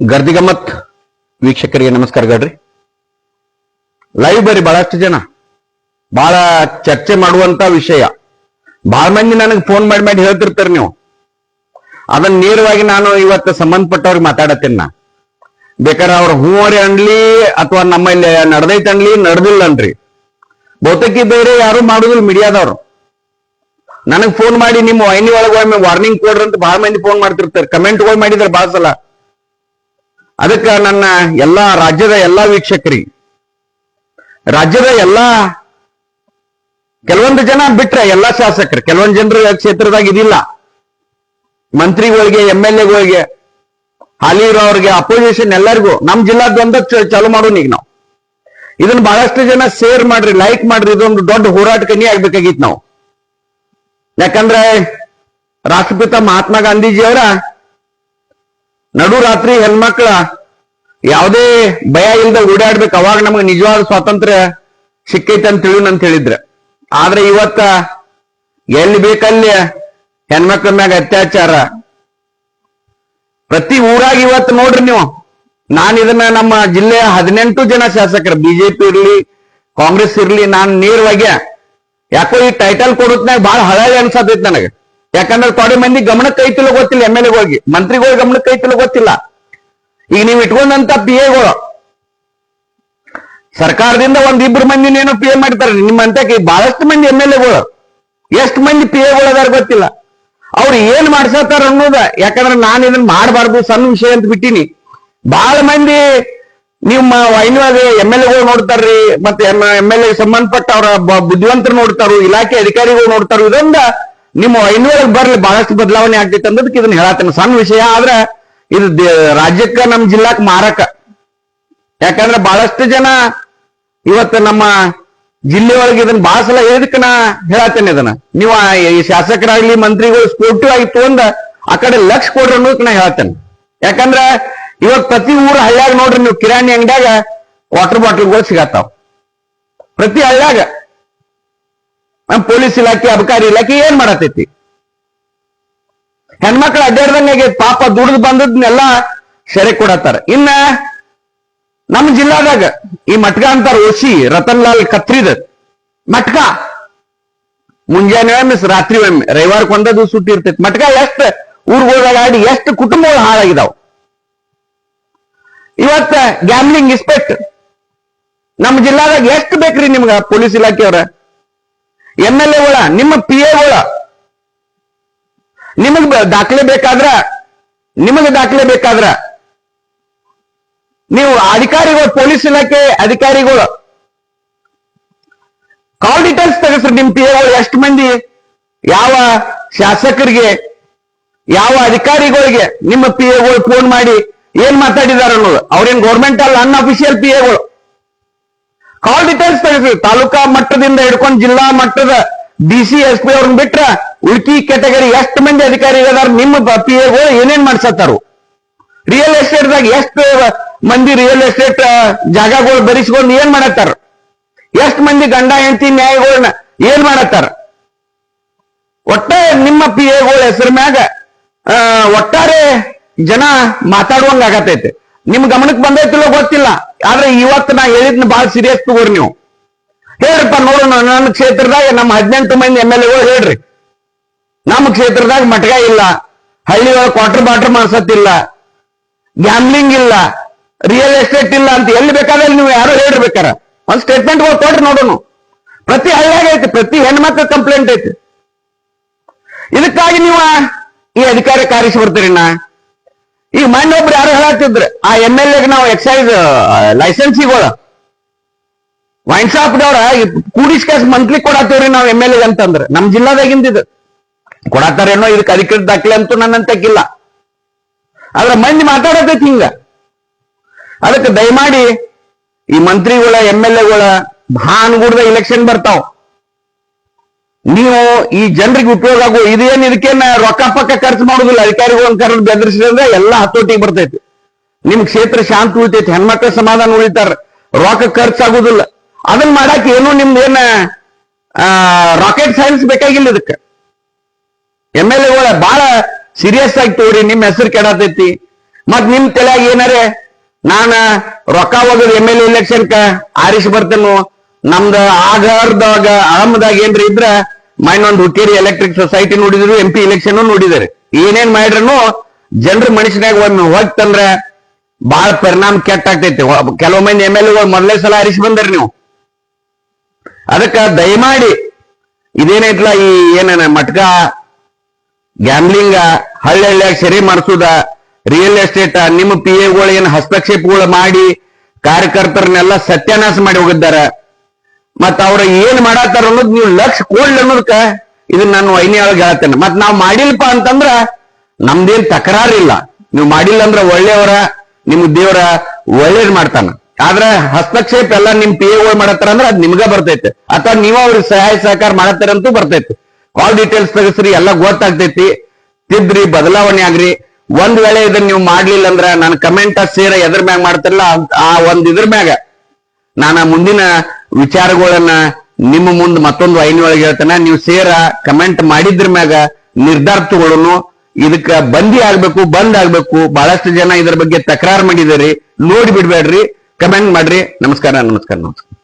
ಗರ್ದಿ ಗಮ್ಮತ್ ವೀಕ್ಷಕರಿಗೆ ನಮಸ್ಕಾರ ಗಡ್ರಿ. ಲೈವ್ ಬರ್ರಿ ಬಹಳಷ್ಟು ಜನ ಬಹಳ ಚರ್ಚೆ ಮಾಡುವಂತ ವಿಷಯ. ಬಹಳ ಮಂದಿ ನನಗೆ ಫೋನ್ ಮಾಡಿ ಮಾಡಿ ಹೇಳ್ತಿರ್ತಾರೆ ನೀವು. ಅದನ್ನ ನೇರವಾಗಿ ನಾನು ಇವತ್ತು ಸಂಬಂಧಪಟ್ಟವ್ರಿಗೆ ಮಾತಾಡತ್ತೇನೆ ನಾ. ಬೇಕಾದ್ರೆ ಅವ್ರ ಹೂವರಿ ಅನ್ಲಿ ಅಥವಾ ನಮ್ಮಲ್ಲಿ ನಡೆದೈತೆ ಅನ್ಲಿ ನಡೆದಿಲ್ಲ ಅನ್ರಿ ಬಹುತೇಕ ಬೇರೆ ಯಾರು ಮಾಡುದಿಲ್ಲ ಮೀಡಿಯಾದವ್ರು. ನನಗ್ ಫೋನ್ ಮಾಡಿ ನಿಮ್ಮ ವೈನಿ ಒಳಗೆ ಒಮ್ಮೆ ವಾರ್ನಿಂಗ್ ಕೊಡ್ರಿ ಅಂತ ಬಹಳ ಮಂದಿ ಫೋನ್ ಮಾಡ್ತಿರ್ತಾರೆ. ಕಮೆಂಟ್ಗಳು ಮಾಡಿದ್ರೆ ಬಹಳ ಸಲ ಅದಕ್ಕೆ ನನ್ನ ಎಲ್ಲಾ ರಾಜ್ಯದ ಎಲ್ಲಾ ವೀಕ್ಷಕರಿ, ರಾಜ್ಯದ ಎಲ್ಲಾ ಕೆಲವೊಂದು ಜನ ಬಿಟ್ರೆ ಎಲ್ಲಾ ಶಾಸಕರು, ಕೆಲವೊಂದು ಜನರು ಕ್ಷೇತ್ರದಾಗ ಇದಿಲ್ಲ. ಮಂತ್ರಿಗಳಿಗೆ, ಎಂ ಎಲ್ ಎಗಳಿಗೆ ಹಾಲಿ ಇರೋರಿಗೆ ಅಪೋಸಿಷನ್ ಎಲ್ಲರಿಗೂ, ನಮ್ ಜಿಲ್ಲಾದ್ವಂದ ಚಾಲು ಮಾಡೋಣ ಈಗ ನಾವು. ಇದನ್ನ ಬಹಳಷ್ಟು ಜನ ಶೇರ್ ಮಾಡ್ರಿ ಲೈಕ್ ಮಾಡ್ರಿ, ಇದೊಂದು ದೊಡ್ಡ ಹೋರಾಟಕನಿ ಆಗ್ಬೇಕಾಗಿತ್ತು ನಾವು. ಯಾಕಂದ್ರೆ ರಾಷ್ಟ್ರಪಿತ ಮಹಾತ್ಮ ಗಾಂಧೀಜಿಯವರ ನಡು ರಾತ್ರಿ ಹೆಣ್ಮಕ್ಳ ಯಾವುದೇ ಭಯ ಇಲ್ಲದೆ ಓಡಾಡ್ಬೇಕು, ಅವಾಗ ನಮಗೆ ನಿಜವಾದ ಸ್ವಾತಂತ್ರ್ಯ ಸಿಕ್ಕೈತೆ ಅಂತ ತಿಳಿಯೋಣ ಅಂತ ಹೇಳಿದ್ರೆ. ಆದ್ರೆ ಇವತ್ತ ಎಲ್ಲಿ ಬೇಕಲ್ಲಿ ಹೆಣ್ಮಕ್ಳ ಮ್ಯಾಗ ಅತ್ಯಾಚಾರ. ಪ್ರತಿ ಊರಾಗ ಇವತ್ತು ನೋಡ್ರಿ ನೀವು, ನಾನು ಇದನ್ನ ನಮ್ಮ ಜಿಲ್ಲೆಯ ಹದಿನೆಂಟು ಜನ ಶಾಸಕರು, ಬಿಜೆಪಿ ಇರ್ಲಿ, ಕಾಂಗ್ರೆಸ್ ಇರ್ಲಿ, ನಾನು ನೇರವಾಗಿ ಯಾಕೋ ಈ ಟೈಟಲ್ ಕೊಡೋತ್ನಾಗ ಬಹಳ ಹಳಳಿ ಅನ್ಸತೈತಿ ನನಗೆ. ಯಾಕಂದ್ರೆ ತೊಡೆ ಮಂದಿ ಗಮನಕ್ಕೆ ಕೈತಿಲ್ಲ ಗೊತ್ತಿಲ್ಲ ಎಂ ಎಲ್ ಎಗಳಿಗೆ ಮಂತ್ರಿಗಳು ಗಮನಕ್ಕೆ ಕೈತಿಲ್ಲ ಗೊತ್ತಿಲ್ಲ. ಈಗ ನೀವು ಇಟ್ಕೊಂಡಂತ ಪಿ ಎಗಳು ಸರ್ಕಾರದಿಂದ ಒಂದ್ ಇಬ್ರು ಮಂದಿನೇನೋ ಪಿ ಎ ಮಾಡ್ತಾರೆ ನಿಮ್ಮಂತಕ್ಕೆ ಬಹಳಷ್ಟು ಮಂದಿ ಎಂ ಎಲ್ ಎಗಳು ಎಷ್ಟು ಮಂದಿ ಪಿ ಎಗಳು ಅದಾರ ಗೊತ್ತಿಲ್ಲ. ಅವ್ರು ಏನ್ ಮಾಡ್ಸತ್ತಾರ ಅನ್ನೋದ, ಯಾಕಂದ್ರೆ ನಾನು ಇದನ್ನ ಮಾಡಬಾರ್ದು ಸಣ್ಣ ವಿಷಯ ಅಂತ ಬಿಟ್ಟಿನಿ. ಬಹಳ ಮಂದಿ ನಿಮ್ಮ ವೈನ್ಯಾಗ ಎಂ ಎಲ್ ಎಗಳು ನೋಡ್ತಾರ್ರಿ, ಮತ್ತೆ ಎಂ ಎಲ್ ಎ ಸಂಬಂಧಪಟ್ಟ ಅವರ ಬುದ್ಧಿವಂತರು ನೋಡ್ತಾರು, ಇಲಾಖೆ ಅಧಿಕಾರಿಗಳು ನೋಡ್ತಾರು. ಇದೊಂದ ನಿಮ್ಮ ಐನೂರ ಬರ್ಲಿ, ಬಹಳಷ್ಟು ಬದಲಾವಣೆ ಆಗ್ತೈತೆ ಅನ್ನೋದಕ್ಕೆ ಇದನ್ನ ಹೇಳತ್ತೇನೆ. ಸಣ್ಣ ವಿಷಯ ಆದ್ರೆ ಇದು ರಾಜ್ಯಕ್ಕ ನಮ್ಮ ಜಿಲ್ಲಾಕ್ ಮಾರಕ. ಯಾಕಂದ್ರೆ ಬಹಳಷ್ಟು ಜನ ಇವತ್ತು ನಮ್ಮ ಜಿಲ್ಲೆಯೊಳಗೆ ಇದನ್ನ ಬಹಳ ಸಲ ಹೇಳಿದಕ್ಕೆ ನಾ ಹೇಳತ್ತೇನೆ ಇದನ್ನ. ನೀವು ಈ ಶಾಸಕರಾಗ್ಲಿ, ಮಂತ್ರಿಗಳು ಸ್ಪೋರ್ಟಿವ್ ಆಗಿ ತಗೊಂಡ ಆ ಕಡೆ ಲಕ್ಷ ಕೊಡ್ರಿ ಅನ್ನೋದಕ್ಕೆ ನಾ ಹೇಳ್ತೇನೆ. ಯಾಕಂದ್ರ ಇವತ್ತು ಪ್ರತಿ ಊರ ಹಳ್ಳಿಯಾಗ ನೋಡ್ರಿ, ನೀವು ಕಿರಾಣಿ ಅಂಗಡಿಯಾಗ ವಾಟರ್ ಬಾಟಲ್ಗಳು ಸಿಗತ್ತಾವ. ಪ್ರತಿ ಹಳ್ಳ್ಯಾಗ. ನಮ್ ಪೊಲೀಸ್ ಇಲಾಖೆ, ಅಬಕಾರಿ ಇಲಾಖೆ ಏನ್ ಮಾಡತೈತಿ ಹೆಣ್ಮಕ್ಳು ಅಡ್ಡಾಡ್ದಂಗೆ ಪಾಪ ದುಡ್ದು ಬಂದದ್ನೆಲ್ಲ ಸೆರೆ ಕೊಡತ್ತಾರ. ಇನ್ನ ನಮ್ಮ ಜಿಲ್ಲಾದಾಗ ಈ ಮಟ್ಕ ಅಂತಾರ ಓಸಿ ರತನ್ ಲಾಲ್ ಕತ್ರಿದ. ಮಟ್ಕ. ಮುಂಜಾನೆ ಮಿಸ್ ರಾತ್ರಿ ಒಮ್ಮೆ. ರವಿವಾರ ಒಂದ ಸುಟ್ಟಿ ಇರ್ತೈತಿ. ಮಟ್ಕ ಎಷ್ಟ್ ಊರ್ಗೋದಾಗ ಆಡಿ, ಎಷ್ಟು ಕುಟುಂಬಗಳು ಹಾಳಾಗಿದಾವ. ಇವತ್ತ ಗ್ಯಾಮ್ಲಿಂಗ್ ಇನ್ಸ್ಪೆಕ್ಟ್ ನಮ್ಮ ಜಿಲ್ಲಾದಾಗ ಎಷ್ಟು ಬೇಕ್ರಿ ನಿಮ್ಗ ಪೊಲೀಸ್ ಇಲಾಖೆಯವ್ರ? ಎಂ ಎಲ್ ಎಗಳ ನಿಮ್ಮ ಪಿ ಎಗಳ ನಿಮಗ್ ದಾಖಲೆ ಬೇಕಾದ್ರ, ನಿಮಗೆ ದಾಖಲೆ ಬೇಕಾದ್ರ, ನೀವು ಅಧಿಕಾರಿಗಳು, ಪೊಲೀಸ್ ಇಲಾಖೆ ಅಧಿಕಾರಿಗಳು ಕಾಲ್ ಡೀಟೇಲ್ಸ್ ತೆಗೆಸ್ರಿ ನಿಮ್ ಪಿ ಎಗಳು ಎಷ್ಟು ಮಂದಿ, ಯಾವ ಶಾಸಕರಿಗೆ, ಯಾವ ಅಧಿಕಾರಿಗಳಿಗೆ ನಿಮ್ಮ ಪಿ ಎಗಳು ಫೋನ್ ಮಾಡಿ ಏನ್ ಮಾತಾಡಿದಾರ ಅನ್ನೋದು. ಅವ್ರೇನ್ ಗೌರ್ಮೆಂಟ್ ಅಲ್ಲ ಅನ್ಅಫಿಷಿಯಲ್ ಪಿ ಎಗಳು ಕಾಲ್ ಡೀಟೇಲ್ಸ್ ತೆಗೆಸ್ರಿ ತಾಲೂಕಾ ಮಟ್ಟದಿಂದ ಹಿಡ್ಕೊಂಡು ಜಿಲ್ಲಾ ಮಟ್ಟದ ಡಿ ಸಿ ಎಸ್ ಪಿ ಅವ್ರನ್ನ ಬಿಟ್ರ ಉಳ್ಕಿ ಕೆಟಗರಿ ಎಷ್ಟು ಮಂದಿ ಅಧಿಕಾರಿಗಳದಾರ ನಿಮ್ಮ ಪಿ ಎಗಳು ಏನೇನ್ ಮಾಡ್ಸತ್ತಾರು? ರಿಯಲ್ ಎಸ್ಟೇಟ್ದಾಗ ಎಷ್ಟು ಮಂದಿ ರಿಯಲ್ ಎಸ್ಟೇಟ್ ಜಾಗಗಳು ಬರಿಸ್ಕೊಂಡು ಏನ್ ಮಾಡತ್ತಾರ? ಎಷ್ಟು ಮಂದಿ ಗಂಡ, ಹೆಂಡತಿ, ನ್ಯಾಯಗಳನ್ನ ಏನ್ ಮಾಡತ್ತಾರ? ಒಟ್ಟ ನಿಮ್ಮ ಪಿ ಎಗಳ ಹೆಸರ ಮ್ಯಾಗ ಒಟ್ಟಾರೆ ಜನ ಮಾತಾಡುವಂಗ ಆಗತೈತೆ. ನಿಮ್ ಗಮನಕ್ಕೆ ಬಂದೈತಿಲ್ಲ ಗೊತ್ತಿಲ್ಲ. ಆದ್ರೆ ಇವತ್ತು ನಾ ಹೇಳಿದ್ನ ಬಹಳ ಸೀರಿಯಸ್ ತಗೋರಿ ನೀವು. ಹೇಳ್ರಪ್ಪ ನೋಡೋಣ ನನ್ನ ಕ್ಷೇತ್ರದಾಗ ನಮ್ಮ ಹದಿನೆಂಟು ಮಂದಿ ಎಂ ಎಲ್ ಎಗಳು ಹೇಳ್ರಿ. ನಮ್ಮ ಕ್ಷೇತ್ರದಾಗ ಮಟ್ಗ ಇಲ್ಲ ಹಳ್ಳಿ ಒಳಗೆ ಕ್ವಾರ್ಟರ್ ಬಾಟರ್ ಮಾಡ್ಸತ್ತಿಲ್ಲ ಗ್ಯಾಮ್ಲಿಂಗ್ ಇಲ್ಲ ರಿಯಲ್ ಎಸ್ಟೇಟ್ ಇಲ್ಲ ಅಂತ ಎಲ್ಲಿ ಬೇಕಾದ್ರೆ ನೀವು ಯಾರು ಹೇಳಿರ್ಬೇಕಾರ. ಒಂದ್ ಸ್ಟೇಟ್ಮೆಂಟ್ ಕೊಡ್ರಿ ನೋಡೋಣ ಪ್ರತಿ ಹಳ್ಳಿಯಾಗ ಐತಿ, ಪ್ರತಿ ಹೆಣ್ಮಕ್ಳ ಕಂಪ್ಲೇಂಟ್ ಐತಿ. ಇದಕ್ಕಾಗಿ ನೀವು ಈ ಅಧಿಕಾರಿ ಕಾರ್ಯಿಸಿ ಬರ್ತೀರಿ ನಾ ಈಗ ಮೊನ್ನೆ ಒಬ್ರು ಯಾರು ಹೇಳತ್ತಿದ್ರು ಆ ಎಂ ಎಲ್ ಎಗ್ ನಾವು ಎಕ್ಸೈಸ್ ಲೈಸೆನ್ಸಿಗಳು ವೈನ್ ಶಾಪ್ದವ್ರ ಕೂಡಿಸ್ ಕೇಸ್ ಮಂತ್ಲಿ ಕೊಡತ್ತೇವ್ರಿ ನಾವು ಎಂ ಎಲ್ ಎಗ್ ಅಂತಂದ್ರೆ. ನಮ್ ಜಿಲ್ಲಾದಾಗಿಂದ ಇದು. ಕೊಡತ್ತಾರೇನೋ ಇದಕ್ಕೆ ಅಧಿಕೃತ ದಾಖಲೆ ಅಂತೂ ನನ್ನಂತಕ್ಕಿಲ್ಲ ಆದ್ರೆ ಮಂದಿ ಮಾತಾಡತೈತಿ ಹಿಂಗ. ಅದಕ್ಕೆ ದಯಮಾಡಿ ಈ ಮಂತ್ರಿಗಳ ಎಂ ಎಲ್ ಎಗಳ ಭಾನುಗೂಡದ ಇಲೆಕ್ಷನ್ ಬರ್ತಾವ. ನೀವು ಈ ಜನರಿಗೆ ಉಪಯೋಗ ಆಗೋ ಇದೇನು ಇದಕ್ಕೇನ ರೊಕ್ಕ ಪಕ್ಕ ಖರ್ಚು ಮಾಡುದಿಲ್ಲ? ಅಧಿಕಾರಿಗಳನ್ನ ಕರೆದು ಬೆದರಿಸಿದ್ರೆ ಎಲ್ಲ ಹತೋಟಿಗೆ ಬರ್ತೈತಿ. ನಿಮ್ ಕ್ಷೇತ್ರ ಶಾಂತಿ ಉಳಿತೈತಿ, ಹೆಣ್ಮಕ್ಳ ಸಮಾಧಾನ ಉಳಿತಾರ. ರೊಕ್ಕ ಖರ್ಚಾಗುದಿಲ್ಲ ಅದನ್ನ ಮಾಡಕ್ ಏನು ನಿಮ್ದು ಏನ ರಾಕೆಟ್ ಸೈನ್ಸ್ ಬೇಕಾಗಿಲ್ಲ ಇದಕ್ಕೆ. ಎಂ ಎಲ್ ಎಗಳ ಬಹಳ ಸೀರಿಯಸ್ ಆಗಿ ತೋರಿ, ನಿಮ್ ಹೆಸರು ಕೆಡತೈತಿ. ಮತ್ ನಿಮ್ ತಲೆಯಾಗ ಏನಾರೇ, ನಾನ ರೊಕ್ಕ ಹೋಗೋದು ಎಂ ಎಲ್ ಎ ಕ ಆರಿಸಿ ಬರ್ತೇನು ನಮ್ದ ಆಗರ್ದಾಗ ಅಹಮದಾಗ ಏನ್ರಿ ಇದ್ರ, ಮೈನೊಂದು ಹುಕ್ಕೇರಿ ಎಲೆಕ್ಟ್ರಿಕ್ ಸೊಸೈಟಿ ನೋಡಿದ್ರು ಎಂ ಪಿ ಎಲೆಕ್ಷನ್ ನೋಡಿದಾರೆ. ಏನೇನ್ ಮಾಡ್ರನು ಜನರ ಮನುಷ್ಯನಾಗ ಒಮ್ಮೆ ಹೋಗ್ತಂದ್ರ ಬಹಳ ಪರಿಣಾಮ ಕೆಟ್ಟ ಆಗ್ತೈತಿ ಕೆಲವು ಮಂದಿ ಎಂ ಎಲ್ ಮೊದಲೇ ಸಲ ಹರಿಸಿ ಬಂದ್ರಿ ನೀವು. ಅದಕ್ಕ ದಯಮಾಡಿ ಇದೇನೈತ್ಲ ಈ ಏನ ಮಟ್ಕ ಗ್ಯಾಮ್ಲಿಂಗ ಹಳ್ಳಿಯಾಗ ಸರಿ ಮಾಡಿಸುದ ರಿಯಲ್ ಎಸ್ಟೇಟ್ ನಿಮ್ಮ ಪಿ ಎಗಳು ಏನು ಹಸ್ತಕ್ಷೇಪಗಳು ಮಾಡಿ ಕಾರ್ಯಕರ್ತರನ್ನೆಲ್ಲ ಸತ್ಯಾನಾಶ ಮಾಡಿ ಹೋಗಿದ್ದಾರ. ಮತ್ ಅವ್ರ ಏನ್ ಮಾಡತ್ತಾರ ಅನ್ನೋದು ನೀವು ಲಕ್ಷ ಕೊಡ್ಲಿ ಅನ್ನೋದಕ್ಕ ಇದನ್ನ ನಾನು ಐನೇ ಒಳಗೆ ಹೇಳ್ತೇನೆ ಮತ್ ನಾವ್ ಮಾಡಿಲ್ಪ ಅಂತಂದ್ರ ನಮ್ದೇನ್ ತಕರಾರಿಲ್ಲ ನೀವು ಮಾಡಿಲ್ಲ ಅಂದ್ರ ಒಳ್ಳೆಯವರ, ನಿಮ್ ದೇವರ ಒಳ್ಳೇದ್ ಮಾಡ್ತಾನ. ಆದ್ರ ಹಸ್ತಕ್ಷೇಪ ಎಲ್ಲ ನಿಮ್ ಪಿ ಎಗಳು ಮಾಡತ್ತಾರ ಅಂದ್ರ ಅದ್ ನಿಮ್ಗ ಬರ್ತೈತೆ. ಅಥವಾ ನೀವ ಅವ್ರಿಗೆ ಸಹಾಯ ಸಹಕಾರ ಮಾಡತ್ತಾರಂತೂ ಬರ್ತೈತೆ. ಕಾಲ್ ಡೀಟೇಲ್ಸ್ ತೆಗಸ್ರಿ, ಎಲ್ಲ ಗೊತ್ತಾಗ್ತೈತಿ. ತಿದ್ರಿ, ಬದಲಾವಣೆ ಆಗ್ರಿ. ಒಂದ್ ವೇಳೆ ಇದನ್ನ ನೀವು ಮಾಡ್ಲಿಲ್ಲ ಅಂದ್ರ ನಾನು ಕಮೆಂಟ್ ಸೇರ ಎದ್ರ ಮ್ಯಾಗ ಮಾಡ್ತಿರಲ್ಲ, ಆ ಒಂದ್ ಇದ್ರ ಮ್ಯಾಗ. ನಾನ ಮುಂದಿನ ವಿಚಾರಗಳನ್ನ ನಿಮ್ಮ ಮುಂದ್ ಮತ್ತೊಂದು ಐನೊಳಗೆ ಹೇಳ್ತೇನೆ. ನೀವು ಸೇರ ಕಮೆಂಟ್ ಮಾಡಿದ್ರ ಮ್ಯಾಗ ನಿರ್ಧಾರ ತಗೊಳ್ಳೋನು ಇದಕ್ಕ ಬಂದಿ ಆಗ್ಬೇಕು, ಬಂದ್ ಆಗ್ಬೇಕು. ಬಹಳಷ್ಟು ಜನ ಇದ್ರ ಬಗ್ಗೆ ತಕರಾರು ಮಾಡಿದ್ರಿ. ನೋಡಿ ಬಿಡ್ಬೇಡ್ರಿ. ಕಮೆಂಟ್ ಮಾಡ್ರಿ. ನಮಸ್ಕಾರ ನಮಸ್ಕಾರ ನಮಸ್ಕಾರ.